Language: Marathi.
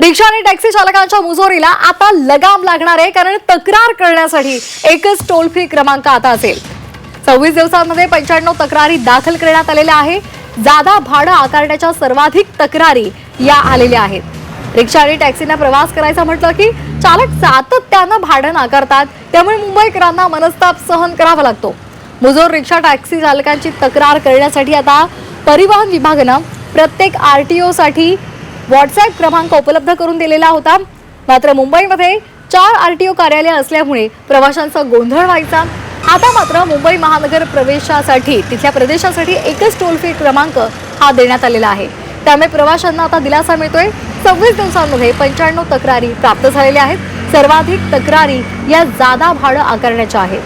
रिक्षा आणि टॅक्सी चालकांच्या मुजोरीला आता लगाम लागणार आहे कारण तक्रार करण्यासाठी एकच टोल फ्री क्रमांक आता असेल. सव्वीस दिवसांमध्ये पंच्याण्णव तक्रारी दाखल करण्यात आलेल्या आहे जादा भाडं आकारण्याच्या सर्वाधिक तक्रारी या आलेल्या आहेत. रिक्षा आणि टॅक्सीने प्रवास करायचा म्हटलं की चालक सातत्यानं भाडं नाकारतात. त्यामुळे मुंबईकरांना मनस्ताप सहन करावा लागतो. मुजोर रिक्षा टॅक्सी चालकांची तक्रार करण्यासाठी आता परिवहन विभागानं प्रत्येक आर टी ओसाठी व्हॉट्सअप क्रमांक उपलब्ध करून दिलेला होता. मात्र मुंबईमध्ये चार आर टी ओ कार्यालय असल्यामुळे प्रवाशांचा गोंधळ व्हायचा. आता मात्र मुंबई महानगर प्रवेशासाठी तिथल्या प्रदेशासाठी एकच टोल फ्री क्रमांक हा देण्यात आलेला आहे. त्यामुळे प्रवाशांना आता दिलासा मिळतोय. सव्वीस दिवसांमध्ये पंच्याण्णव तक्रारी प्राप्त झालेल्या आहेत. सर्वाधिक तक्रारी या जादा भाडं आकारण्याच्या आहेत.